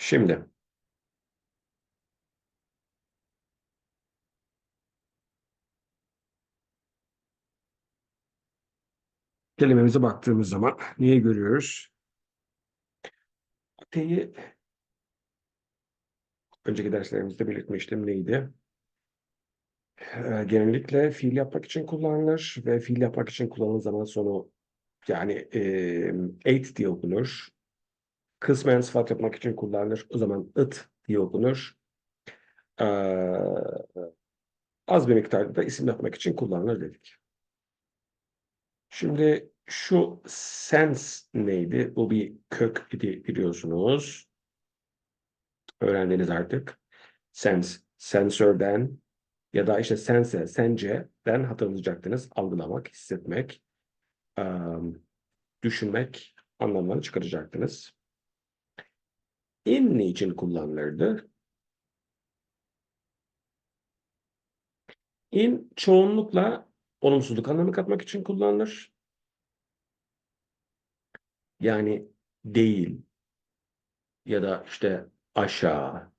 Şimdi kelimemize baktığımız zaman neyi görüyoruz? T'yi önceki derslerimizde belirtmiştim neydi? Ee, genellikle fiil yapmak için kullanılır ve fiil yapmak için kullanılan zaman sonu yani e, ate diye okunur. Kısmen sıfat yapmak için kullanılır. O zaman it diye okunur. Ee, az bir miktarda da isim yapmak için kullanılır dedik. Şimdi şu sense neydi? Bu bir kök idi biliyorsunuz. Öğrendiniz artık. Sense, sensörden ya da işte sense, sence'den hatırlayacaktınız. Algılamak, hissetmek, düşünmek anlamlarını çıkaracaktınız. In ne için kullanılırdı? In çoğunlukla olumsuzluk anlamı katmak için kullanılır. Yani değil ya da işte aşağı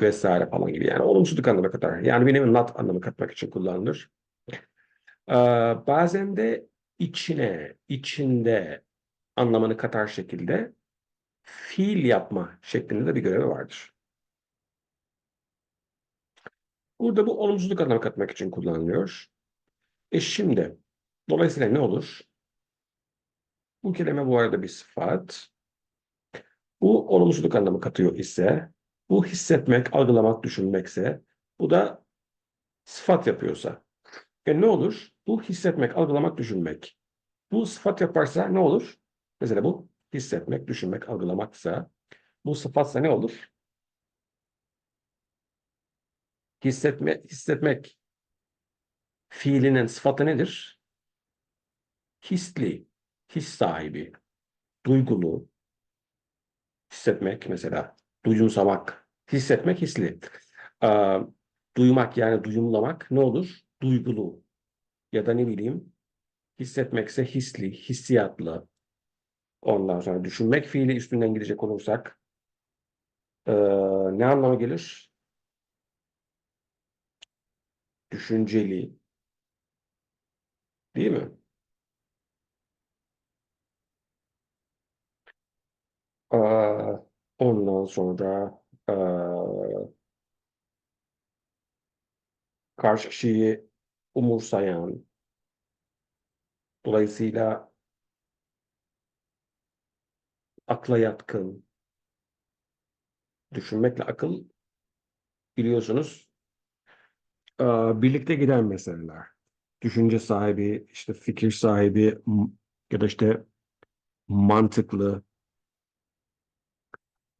vesaire falan gibi yani olumsuzluk anlamı katar. Yani benim not anlamı katmak için kullanılır. Ee, bazen de içine, içinde anlamını katar şekilde fiil yapma şeklinde de bir görevi vardır. Burada bu olumsuzluk anlamı katmak için kullanılıyor. E şimdi dolayısıyla ne olur? Bu kelime bu arada bir sıfat. Bu olumsuzluk anlamı katıyor ise, bu hissetmek, algılamak, düşünmekse, bu da sıfat yapıyorsa. E ne olur? Bu hissetmek, algılamak, düşünmek. Bu sıfat yaparsa ne olur? Mesela bu hissetmek, düşünmek, algılamaksa, bu sıfatsa ne olur? Hissetme, hissetmek fiilinin sıfatı nedir? Hisli, his sahibi, duygulu, hissetmek mesela, duyumsamak, hissetmek hisli. Ee, duymak yani duyumlamak ne olur? Duygulu ya da ne bileyim hissetmekse hisli, hissiyatlı. Ondan sonra düşünmek fiili üstünden gidecek olursak ee, ne anlama gelir? Düşünceli. Değil mi? Aa, ondan sonra aa, karşı kişiyi umursayan, dolayısıyla akla yatkın, düşünmekle akıl biliyorsunuz birlikte giden meseleler. Düşünce sahibi, işte fikir sahibi ya da işte mantıklı,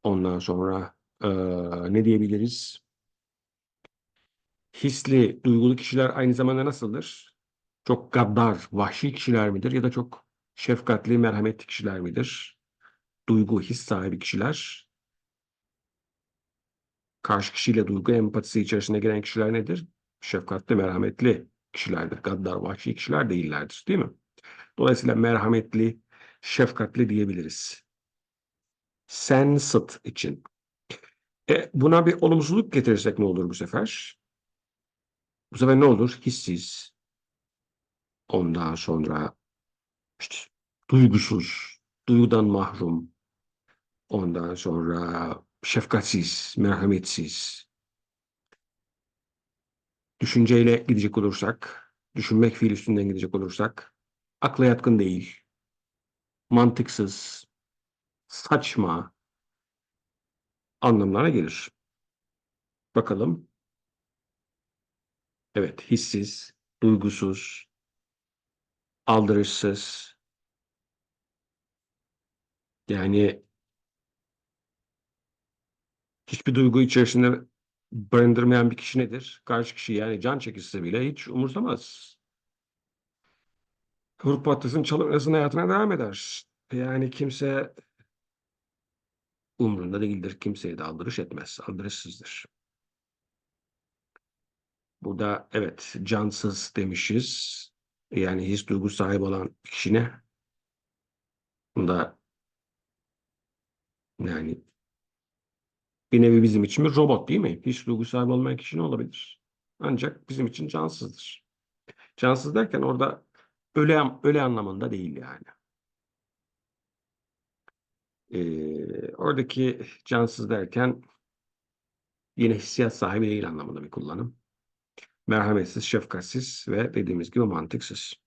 ondan sonra ne diyebiliriz? Hisli, duygulu kişiler aynı zamanda nasıldır? Çok gaddar, vahşi kişiler midir ya da çok şefkatli, merhametli kişiler midir? Duygu, his sahibi kişiler, karşı kişiyle duygu empatisi içerisine giren kişiler nedir? Şefkatli, merhametli kişilerdir. Gaddar, vahşi kişiler değillerdir, değil mi? Dolayısıyla merhametli, şefkatli diyebiliriz. Sensate için. E, buna bir olumsuzluk getirirsek ne olur bu sefer? Bu sefer ne olur? Hissiz. Ondan sonra işte duygusuz, duygudan mahrum. Ondan sonra şefkatsiz, merhametsiz. Düşünceyle gidecek olursak, düşünmek fiil üstünden gidecek olursak, akla yatkın değil, mantıksız, saçma anlamlara gelir. Bakalım. Evet, hissiz, duygusuz, aldırışsız. Yani hiçbir duygu içerisinde barındırmayan bir kişi nedir? Karşı kişi yani can çekişse bile hiç umursamaz. Grup patlasın çalıp hayatına devam eder. Yani kimse umrunda değildir. Kimseye de aldırış etmez. Aldırışsızdır. Burada evet cansız demişiz. Yani his duygu sahibi olan kişi ne? Bunda yani Bir nevi bizim için bir robot değil mi? Hiç duygu sahibi olmayan kişi ne olabilir? Ancak bizim için cansızdır. Cansız derken orada öle, öle anlamında değil yani. Ee, oradaki cansız derken yine hissiyat sahibi değil anlamında bir kullanım. Merhametsiz, şefkatsiz ve dediğimiz gibi mantıksız.